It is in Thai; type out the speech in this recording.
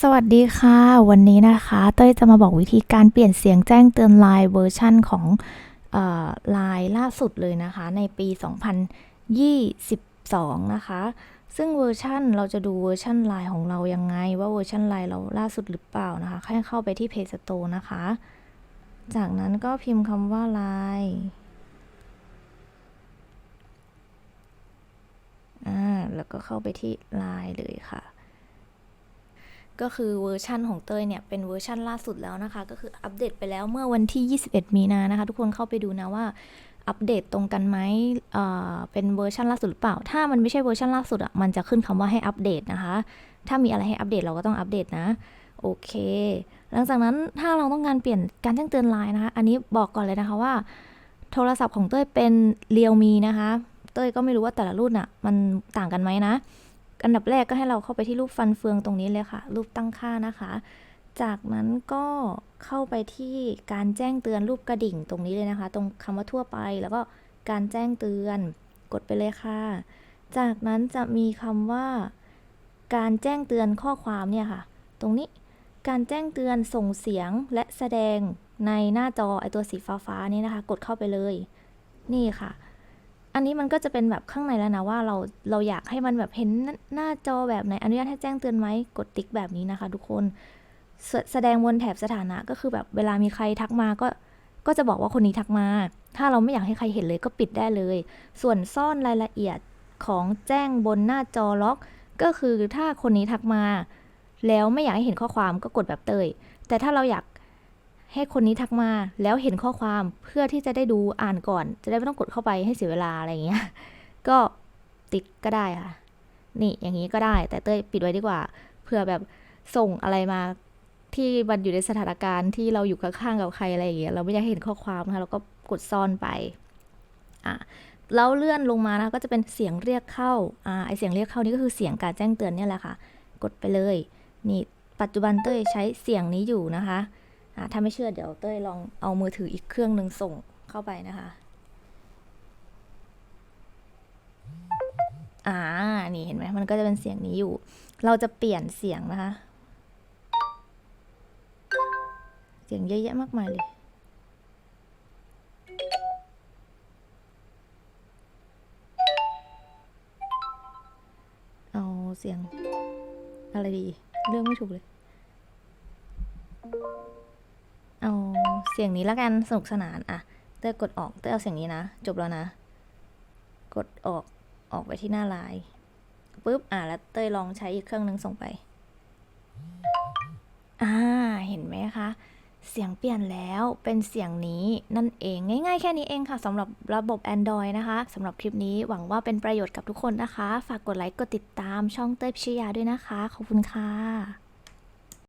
สวัสดีค่ะ วันนี้นะคะ เต้ยจะมาบอกวิธีการเปลี่ยนเสียงแจ้งเตือนไลน์เวอร์ชั่นของไลน์ล่าสุดเลยนะคะ ในปี 2022 นะคะ ซึ่งเวอร์ชั่นเราจะดูเวอร์ชั่นไลน์ของเรายังไง ว่าเวอร์ชั่นไลน์เราล่าสุดหรือเปล่านะคะให้เข้าไปที่ Play Store นะคะ จากนั้นก็พิมพ์คำว่าไลน์อ่าแล้วก็เข้าไปที่ไลน์เลยค่ะ ก็คือเวอร์ชั่นของเต้ยเนี่ยเป็นเวอร์ชั่นล่าสุดแล้วนะคะ ก็คืออัปเดตไปแล้วเมื่อวันที่ 21 มีนานะคะ ทุกคนเข้าไปดูนะว่าอัปเดตตรงกันไหมเอ่อเป็นเวอร์ชันล่าสุดหรือเปล่า ถ้ามันไม่ใช่เวอร์ชันล่าสุดอะมันจะขึ้นคำว่าให้อัปเดตนะคะ ถ้ามีอะไรให้อัปเดตเราก็ต้องอัปเดตนะ โอเค หลังจากนั้นถ้าเราต้องการเปลี่ยนการแจ้งเตือนไลน์นะคะ อันนี้บอกก่อนเลยนะคะว่า โทรศัพท์ของเต้ยเป็นเรียวมีนะคะ เต้ยก็ไม่รู้ว่าแต่ละรุ่นอะมันต่างกันไหมนะ อันดับแรกก็ให้เราเข้าไปที่รูปฟันเฟืองตรงนี้เลยค่ะ รูปตั้งค่านะคะ จากนั้นก็เข้าไปที่การแจ้งเตือนรูปกระดิ่งตรงนี้เลยนะคะ ตรงคำว่าทั่วไป แล้วก็การแจ้งเตือน กดไปเลยค่ะ จากนั้นจะมีคำว่า การแจ้งเตือนข้อความเนี่ยค่ะ ตรงนี้การแจ้งเตือนส่งเสียงและแสดงในหน้าจอไอตัวสีฟ้าๆนี้นะคะ กดเข้าไปเลย นี่ค่ะ อันนี้มันก็จะเป็นแบบข้างในแล้วนะว่าเราเราอยากให้มันแบบเห็นหน้าจอแบบไหนอนุญาตให้แจ้งเตือนไหมกดติ๊กแบบนี้นะคะ ทุกคนสแสดงบนแถบสถานะก็คือแบบเวลามีใครทักมาก็ก็จะบอกว่าคนนี้ทักมา ถ้าเราไม่อยากให้ใครเห็นเลยก็ปิดได้เลย ส่วนซ่อนรายละเอียดของแจ้งบนหน้าจอล็อก ก็คือถ้าคนนี้ทักมา แล้วไม่อยากให้เห็นข้อความก็กดแบบเตย แต่ถ้าเราอยาก ให้คนนี้ทักมาแล้วเห็นข้อความเพื่อที่จะได้ดูอ่านก่อน จะได้ไม่ต้องกดเข้าไปให้เสียเวลาอะไรอย่างเงี้ย ก็ติ๊กก็ได้ค่ะ นี่อย่างนี้ก็ได้ แต่เต้ยปิดไว้ดีกว่าเผื่อแบบส่งอะไรมาที่มันอยู่ในสถานการณ์ที่เราอยู่ข้างๆกับใครอะไรอย่างเงี้ยเราไม่อยากเห็นข้อความนะคะเราก็กดซ่อนไปอะแล้วเลื่อนลงมานะก็จะเป็นเสียงเรียกเข้าอ่าไอเสียงเรียกเข้านี่ก็คือเสียงการแจ้งเตือนเนี่ยแหละค่ะ กดไปเลย นี่ปัจจุบันเต้ยใช้เสียงนี้อยู่นะคะ ถ้าไม่เชื่อเดี๋ยวเต้ยลองเอามือถืออีกเครื่องหนึ่งส่งเข้าไปนะคะอ่า นี่เห็นไหม มันก็จะเป็นเสียงนี้อยู่ เราจะเปลี่ยนเสียงนะคะ เสียงเยอะแยะมากมายเลย เอาเสียง อะไรดี เรื่องไม่ถูกเลย เอาเสียงนี้แล้วกันสนุกสนานอะเต้กดออกเต้เอาเสียงนี้นะ จบแล้วนะ กดออกออกไปที่หน้าไลน์ปุ๊บอะแล้วเต้ยลองใช้อีกเครื่องนึงส่งไปอ่าเห็นไหมคะ เสียงเปลี่ยนแล้วเป็นเสียงนี้นั่นเองง่ายๆแค่นี้เองค่ะสำหรับระบบ Android นะคะสำหรับคลิปนี้หวังว่าเป็นประโยชน์กับทุกคนนะคะ ฝากกดไลค์กดติดตามช่องเต้ยพิชยาด้วยนะคะ ขอบคุณค่ะ